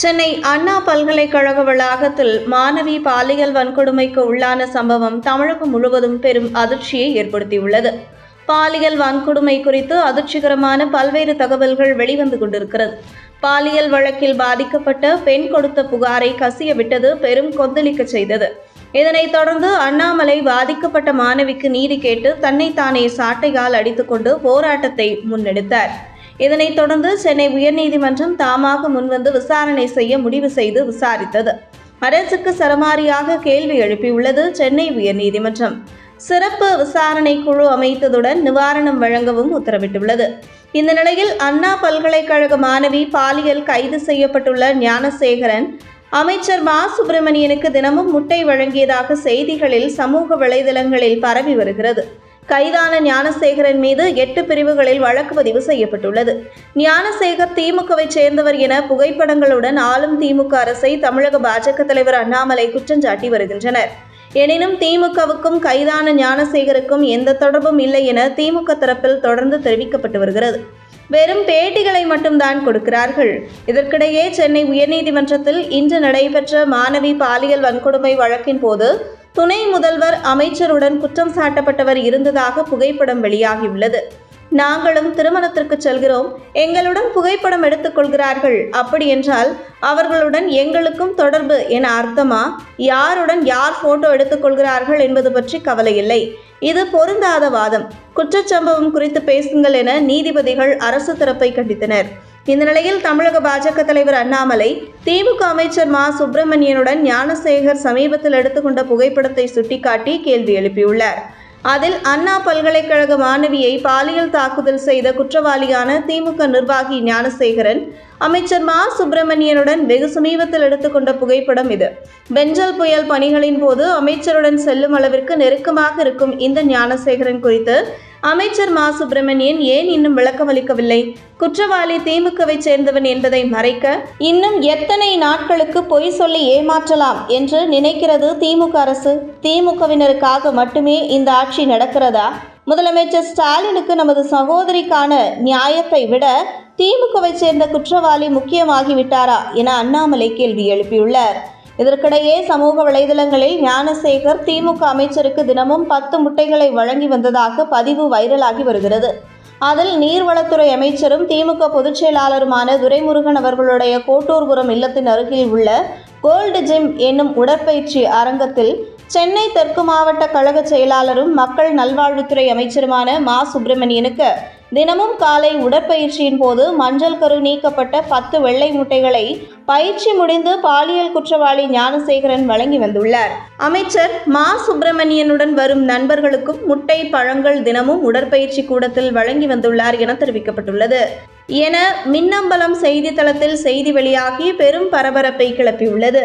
சென்னை அண்ணா பல்கலைக்கழக வளாகத்தில் மாணவி பாலியல் வன்கொடுமைக்கு உள்ளான சம்பவம் தமிழகம் முழுவதும் பெரும் அதிர்ச்சியை ஏற்படுத்தியுள்ளது. பாலியல் வன்கொடுமை குறித்து அதிர்ச்சிகரமான பல்வேறு தகவல்கள் வெளிவந்து கொண்டிருக்கிறது. பாலியல் வழக்கில் பாதிக்கப்பட்ட பெண் கொடுத்த புகாரை கசிய விட்டது பெரும் கொந்தளிக்க செய்தது. இதனைத் தொடர்ந்து அண்ணாமலை பாதிக்கப்பட்ட மாணவிக்கு நீதி கேட்டு தன்னைத்தானே சாட்டையால் அடித்துக்கொண்டு போராட்டத்தை முன்னெடுத்தார். இதனைத் தொடர்ந்து சென்னை உயர்நீதிமன்றம் தாமாக முன்வந்து விசாரணை செய்ய முடிவு செய்து விசாரித்தது. அரசுக்கு சரமாரியாக கேள்வி எழுப்பியுள்ளது சென்னை உயர்நீதிமன்றம். சிறப்பு விசாரணை குழு அமைத்ததுடன் நிவாரணம் வழங்கவும் உத்தரவிட்டுள்ளது. இந்த நிலையில் அண்ணா பல்கலைக்கழக மாணவி பாலியல் கைது செய்யப்பட்டுள்ள ஞானசேகரன் அமைச்சர் மா. சுப்பிரமணியனுக்கு தினமும் முட்டை வழங்கியதாக செய்திகளில் சமூக வலைதளங்களில் பரவி வருகிறது. கைதான ஞானசேகரன் மீது எட்டு பிரிவுகளில் வழக்கு பதிவு செய்யப்பட்டுள்ளது. ஞானசேகர் திமுகவை சேர்ந்தவர் என புகைப்படங்களுடன் ஆளும் திமுக அரசை தமிழக பாஜக தலைவர் அண்ணாமலை குற்றம் சாட்டி வருகின்றனர். எனினும் திமுகவுக்கும் கைதான ஞானசேகருக்கும் எந்த தொடர்பும் இல்லை என திமுக தரப்பில் தொடர்ந்து தெரிவிக்கப்பட்டு வருகிறது. வெறும் பேட்டிகளை மட்டும்தான் கொடுக்கிறார்கள். இதற்கிடையே சென்னை உயர்நீதிமன்றத்தில் இன்று நடைபெற்ற மாணவி பாலியல் வன்கொடுமை வழக்கின் போது துணை முதல்வர் அமைச்சருடன் குற்றம் சாட்டப்பட்டவர் இருந்ததாக புகைப்படம் வெளியாகியுள்ளது. நாங்களும் திருமணத்திற்கு செல்கிறோம். எங்களுடன் புகைப்படம் எடுத்துக்கொள்கிறார்கள் அப்படி என்றால் அவர்களுடன் எங்களுக்கும் தொடர்பு என அர்த்தமா? யாருடன் யார் போட்டோ எடுத்துக்கொள்கிறார்கள் என்பது பற்றி கவலை இல்லை. இது பொருந்தாத வாதம். குற்றச்சம்பவம் குறித்து பேசுங்கள் என நீதிபதிகள் அரசு தரப்பை கண்டித்தனர். இந்த நிலையில் தமிழக பாஜக தலைவர் அண்ணாமலை திமுக அமைச்சர் மா. சுப்பிரமணியனுடன் ஞானசேகர் சமீபத்தில் எடுத்துக்கொண்ட புகைப்படத்தை சுட்டிக்காட்டி கேள்வி எழுப்பியுள்ளார். அதில் அண்ணா பல்கலைக்கழக மாணவியை பாலியல் தாக்குதல் செய்த குற்றவாளியான திமுக நிர்வாகி ஞானசேகரன் அமைச்சர் மா. சுப்பிரமணியனுடன் வெகு சமீபத்தில் எடுத்துக்கொண்ட புகைப்படம் இது. பெஞ்சல் புயல் பணிகளின் போது அமைச்சருடன் செல்லும் அளவிற்கு நெருக்கமாக இருக்கும் இந்த ஞானசேகரன் குறித்து அமைச்சர் மா. சுப்பிரமணியன் ஏன் இன்னும் விளக்கமளிக்கவில்லை? குற்றவாளி திமுகவை சேர்ந்தவன் என்பதை மறைக்க இன்னும் எத்தனை நாட்களுக்கு பொய் சொல்லி ஏமாற்றலாம் என்று நினைக்கிறது திமுக அரசு? திமுகவினருக்காக மட்டுமே இந்த ஆட்சி நடக்கிறதா? முதலமைச்சர் ஸ்டாலினுக்கு நமது சகோதரிக்கான நியாயத்தை விட திமுகவை சேர்ந்த குற்றவாளி முக்கியமாகிவிட்டாரா என அண்ணாமலை கேள்வி எழுப்பியுள்ளார். இதற்கிடையே சமூக வலைதளங்களில் ஞானசேகர் திமுக அமைச்சருக்கு தினமும் பத்து முட்டைகளை வழங்கி வந்ததாக பதிவு வைரலாகி வருகிறது. அதில் நீர்வளத்துறை அமைச்சரும் திமுக பொதுச் செயலாளருமான துரைமுருகன் அவர்களுடைய கோட்டூர்புரம் இல்லத்தின் அருகில் உள்ள கோல்டு ஜிம் என்னும் உடற்பயிற்சி அரங்கத்தில் சென்னை தெற்கு மாவட்ட கழக செயலாளரும் மக்கள் நல்வாழ்வுத்துறை அமைச்சருமான மா. சுப்பிரமணியனுக்கு தினமும் காலை உடற்பயிற்சியின் போது மஞ்சள் கரு நீக்கப்பட்ட பத்து வெள்ளை முட்டைகளை பயிற்சி முடிந்து பாலியல் குற்றவாளி ஞானசேகரன் வழங்கி வந்துள்ளார். அமைச்சர் மா. சுப்பிரமணியனுடன் வரும் நண்பர்களுக்கும் முட்டை பழங்கள் தினமும் உடற்பயிற்சி கூடத்தில் வழங்கி வந்துள்ளார் என தெரிவிக்கப்பட்டுள்ளது. என மின்னம்பலம் செய்தித்தளத்தில் செய்தி வெளியாகி பெரும் பரபரப்பை கிளப்பியுள்ளது.